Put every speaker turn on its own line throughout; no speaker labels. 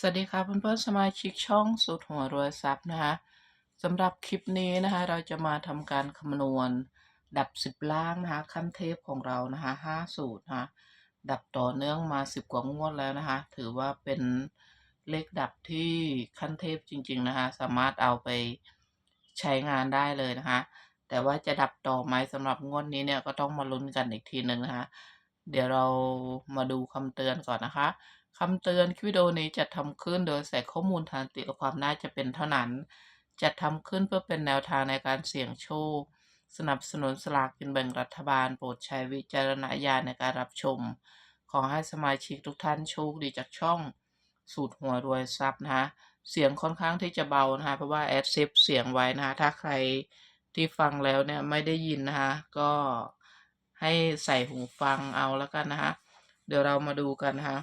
สวัสดีค่ะเพื่อนๆสมาชิกช่องสุดหัวรวยทรัพย์นะคะสำหรับคลิปนี้นะคะเราจะมาทำการคำนวณ ดับสิบล่างนะคะขั้นเทพของเรานะคะห้าสูตรนะคะดับต่อเนื่องมาสิบกว่างวดแล้วนะคะถือว่าเป็นเลขดับที่ขั้นเทพจริง ๆนะคะสามารถเอาไปใช้งานได้เลยนะคะแต่ว่าจะดับต่อไหมสำหรับงวดนี้เนี่ยก็ต้องมาลุ้นกันอีกทีหนึ่งนะคะเดี๋ยวเรามาดูคำเตือนก่อนนะคะ คำเตือนคลิปวิดีโอนี้จะทำขึ้นโดยใส่ข้อมูลทางติความน่าจะเป็นเท่านั้นจะทำขึ้นเพื่อเป็นแนวทางในการเสี่ยงโชค สนับสนุนสลากกินแบ่งรัฐบาล โปรดใช้วิจารณญาณในการรับชม ขอให้สมาชิกทุกท่านโชคดีจากช่อง สูตรหัวรวยทรัพย์นะคะเสียงค่อนข้างที่จะเบานะคะเพราะว่าแอดเซฟเสียงไว้นะคะถ้าใครที่ฟังแล้วเนี่ยไม่ได้ยินนะคะก็ให้ใส่หูฟังเอาแล้วกันนะคะเดี๋ยวเรามาดูกันนะคะ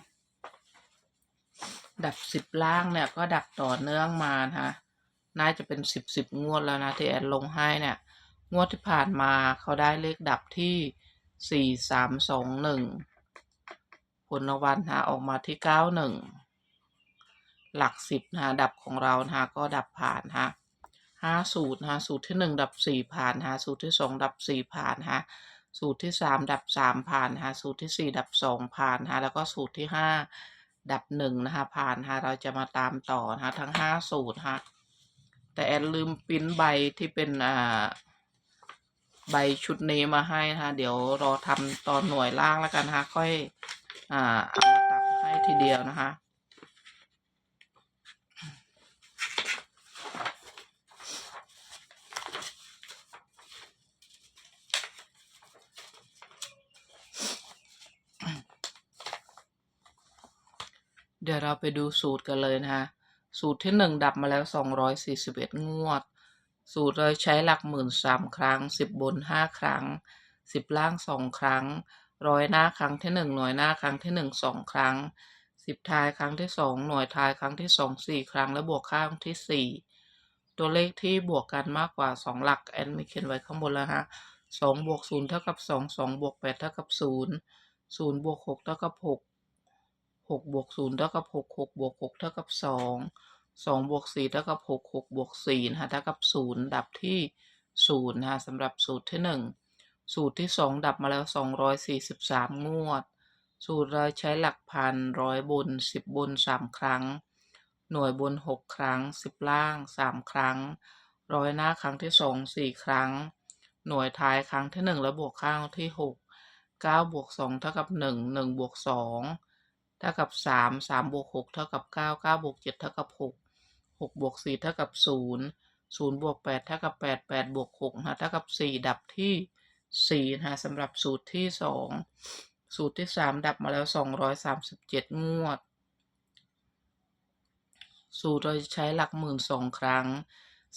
ดับสิบล่างเนี่ยก็ดับต่อเนื่องมานะคะน่าจะเป็นสิบสิบงวดแล้วนะที่แอดลงให้เนี่ย งวดที่ผ่านมาเขาได้เลขดับที่สี่สามสองหนึ่งผลรางวัลหาออกมาที่เก้าหนึ่งหลักสิบนะดับของเรานะก็ดับผ่านฮะห้าสูตรนะสูตรที่หนึ่งดับสี่ผ่านฮะสูตรที่สองดับสี่ผ่านฮะสูตรที่สามดับสามผ่านฮะสูตรที่สี่ดับสองผ่านฮะแล้วก็สูตรที่ห้า ดับหนึ่งนะคะผ่านฮะเราจะมาตามต่อนะทั้งห้าสูตรฮะแต่แอนลืมปิ้นใบที่เป็นอ่าใบชุดนี้มาให้นะคะเดี๋ยวรอทำตอนหน่วยล่างแล้วกันนะคะค่อยอ่าเอามาตัดให้ทีเดียวนะคะ เดี๋ยวเราไปดูสูตรกันเลยนะคะ สูตรที่หนึ่งดับมาแล้วสองร้อยสี่สิบเอ็ดงวด สูตรเราใช้หลักหมื่นสามครั้งสิบบนห้าครั้งสิบล่างสองครั้ง ร้อยหน้าครั้งที่หนึ่งหน่วยหน้าครั้งที่หนึ่งสองครั้งสิบท้ายครั้งที่สองหน่วยท้ายครั้งที่สองสี่ครั้ง และบวกข้างที่สี่ตัวเลขที่บวกกันมากกว่าสองหลักแอนมีเขียนไว้ข้างบนแล้วฮะสองบวกศูนย์เท่ากับสองสองบวกแปดเท่ากับศูนย์ศูนย์บวกหกเท่ากับหก หกบวกศูนย์เท่ากับหกหกบวกหกเท่ากับสองสองบวกสี่เท่ากับหกหกบวกสี่นะคะเท่ากับศูนย์ดับที่ศูนย์นะคะสำหรับสูตรที่หนึ่งสูตรที่สองดับมาแล้วสองร้อยสี่สิบสามงวด สูตรเราใช้หลักพันร้อยบนสิบบนสามครั้ง หน่วยบนหกครั้งสิบล่างสามครั้ง ร้อยหน้าครั้งที่สองสี่ครั้ง หน่วยท้ายครั้งที่หนึ่งและบวกข้างที่หกเก้าบวกสองเท่ากับหนึ่งหนึ่งบวกสอง ท่ากับสามสามบวกหกเท่ากับเก้าเก้าบวกเจ็ดเท่ากับหกหกบวกสี่เท่ากับศูนย์ศูนย์บวกแปดเท่ากับแปดแปดบวกหกนะเท่ากับสี่ดับที่สี่นะคะสำหรับสูตรที่สองสูตรที่สามดับมาแล้วสองร้อยสามสิบเจ็ดงวด สูตรเราจะใช้หลักหมื่นสองครั้ง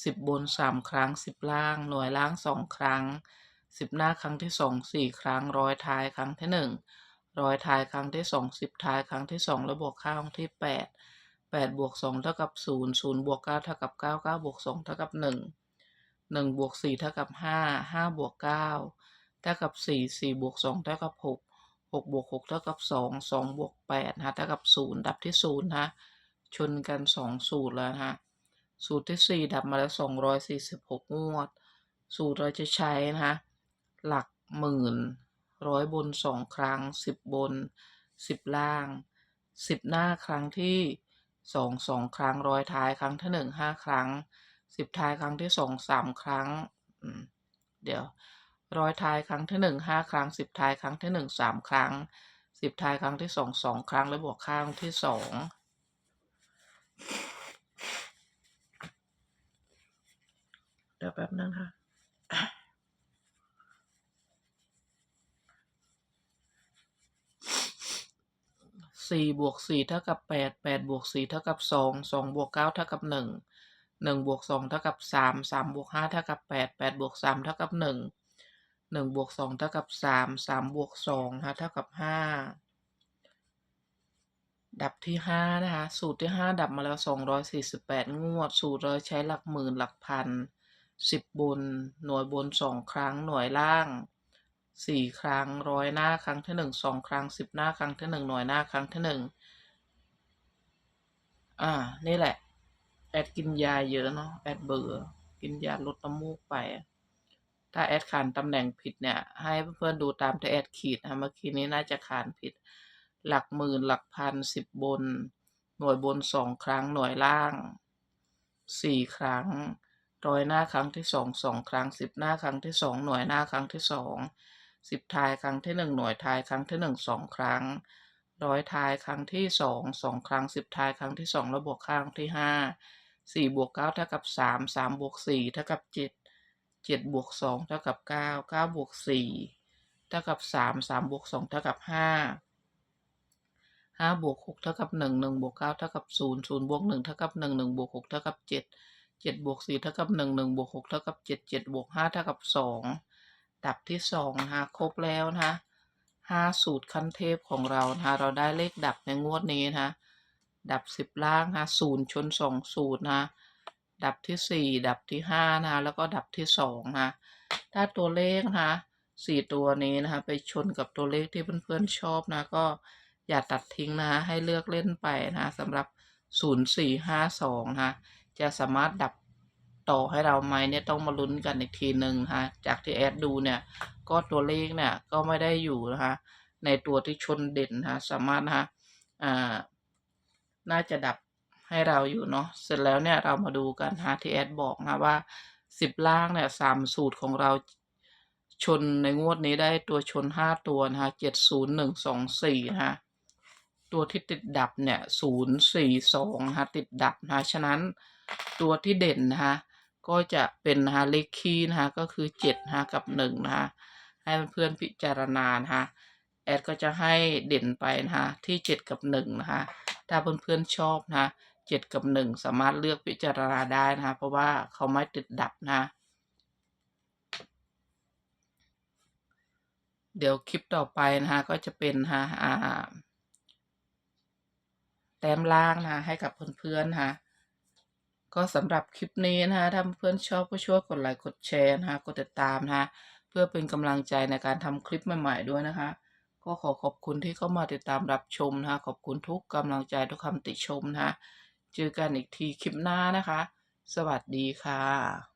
สิบบนสามครั้งสิบล่าง หน่วยล่างสองครั้งสิบหน้าครั้งที่สองสี่ครั้งร้อยท้ายครั้งที่หนึ่ง ร้อยท้ายครั้งที่สองสิบท้ายครั้งที่สองแล้วบวกข้าของที่แปดแปดบวกสองเท่ากับศูนย์ศูนย์บวกเก้าเท่ากับเก้าเก้าบวกสองเท่ากับหนึ่งหนึ่งบวกสี่เท่ากับห้าห้าบวกเก้าเท่ากับสี่สี่บวกสองเท่ากับหกหกบวกหกเท่ากับสองสองบวกแปดนะเท่ากับศูนย์ดับที่ศูนย์นะชนกันสองสูตรแล้วนะสูตรที่สี่ดับมาแล้วสองร้อยสี่สิบหกงวด สูตรเราจะใช้นะคะหลักหมื่น ร้อยบนสองครั้งสิบบนสิบล่างสิบหน้าครั้งที่สองสองครั้งร้อยท้ายครั้งที่หนึ่งห้าครั้งสิบท้ายครั้งที่สองสามครั้งเดี๋ยวร้อยท้ายครั้งที่หนึ่งห้าครั้งสิบท้ายครั้งที่หนึ่งสามครั้งสิบท้ายครั้งที่สองสองครั้งและบวกข้างที่สองเดี๋ยวแป๊บนึงค่ะ สี่บวกสี่เท่ากับแปดแปดบวกสี่เท่ากับสองสองบวกเก้าเท่ากับหนึ่งหนึ่งบวกสองเท่ากับสามสามบวกห้าเท่ากับแปดแปดบวกสามเท่ากับหนึ่งหนึ่งบวกสองเท่ากับสามสามบวกสองฮะเท่ากับห้าดับที่ห้านะคะสูตรที่ห้าดับมาแล้วสองร้อยสี่สิบแปดงวด สูตรเราใช้หลักหมื่นหลักพันสิบบนหน่วยบนสองครั้งหน่วยล่าง สี่ครั้งร้อยหน้าครั้งที่หนึ่งสองครั้งสิบหน้าครั้งที่หนึ่งหน่วยหน้าครั้งที่หนึ่งอ่า นี่แหละ แอดกินยาเยอะเนาะแอดเบื่อกินยาลดน้ำมูกไป ถ้าแอดขานตำแหน่งผิดเนี่ย ให้เพื่อนๆดูตามที่แอดขีดนะเมื่อกี้นี้น่าจะขานผิด หลักหมื่นหลักพันสิบบน หน่วยบนสองครั้งหน่วยล่างสี่ครั้งร้อยหน้าครั้งที่สองสองครั้งสิบหน้าครั้งที่สองหน่วยหน้าครั้งที่สอง สิบทายครั้งที่หนึ่งหน่วยทายครั้งที่หนึ่งสองครั้งร้อยทายครั้งที่สองสองครั้งสิบทายครั้งที่สองแล้วบวกครั้งที่ห้าสี่บวกเก้าเท่ากับสามสามบวกสี่เท่ากับเจ็ดเจ็ดบวกสองเท่ากับเก้าเก้าบวกสี่เท่ากับสามสามบวกสองเท่ากับห้าห้าบวกหกเท่ากับหนึ่งหนึ่งบวกเก้าเท่ากับศูนย์ศูนย์บวกหนึ่งเท่ากับหนึ่งหนึ่งบวกหกเท่ากับเจ็ดเจ็ดบวกสี่เท่ากับหนึ่งหนึ่งบวกหกเท่ากับเจ็ดเจ็ดบวกห้าเท่ากับสอง ดับที่สองนะคะครบแล้วนะคะห้าสูตรขั้นเทพของเรานะคะเราได้เลขดับในงวดนี้นะคะดับสิบล่างนะคะศูนย์ชนสองสูตรนะคะดับที่สี่ดับที่ห้านะคะแล้วก็ดับที่สองนะคะถ้าตัวเลขนะคะสี่ตัวนี้นะคะไปชนกับตัวเลขที่เพื่อนๆชอบนะก็อย่าตัดทิ้งนะคะให้เลือกเล่นไปนะคะสำหรับศูนย์สี่ห้าสองนะคะจะสามารถดับ ต่อให้เราไหมเนี่ยต้องมาลุ้นกันอีกทีหนึ่งฮะจากที่แอดดูเนี่ย ก็ตัวเลขเนี่ยก็ไม่ได้อยู่นะคะในตัวที่ชนเด่นนะสามารถนะคะอ่าน่าจะดับให้เราอยู่เนาะเสร็จแล้วเนี่ยเรามาดูกันฮะที่แอดบอกนะว่าสิบล่างเนี่ยสามสูตรของเราชนในงวดนี้ได้ตัวชนห้าตัวนะคะเจ็ดศูนย์หนึ่งสองสี่นะคะตัวที่ติดดับเนี่ยศูนย์สี่สองนะคะติดดับนะคะฉะนั้นตัวที่เด่นนะคะ ก็จะเป็นนะคะเลขคีย์นะคะก็คือเจ็ดนะคะกับหนึ่งนะคะให้เพื่อนๆพิจารณานะคะแอดก็จะให้เด่นไปนะคะที่เจ็ดกับหนึ่งนะคะถ้าเพื่อนๆชอบนะคะเจ็ดกับหนึ่งสามารถเลือกพิจารณาได้นะคะเพราะว่าเขาไม่ติดดับนะเดี๋ยวคลิปต่อไปนะคะก็จะเป็นนะแต้มล่างนะคะให้กับเพื่อนๆนะคะ ก็สำหรับคลิปนี้นะคะถ้าเพื่อนชอบก็ช่วยกดไลค์กดแชร์นะคะกดติดตามนะคะเพื่อเป็นกำลังใจในการทำคลิปใหม่ ๆด้วยนะคะ ก็ขอขอบคุณที่เข้ามาติดตามรับชมนะคะขอบคุณทุกกำลังใจทุกคำติชมนะคะเจอกันอีกทีคลิปหน้านะคะ สวัสดีค่ะ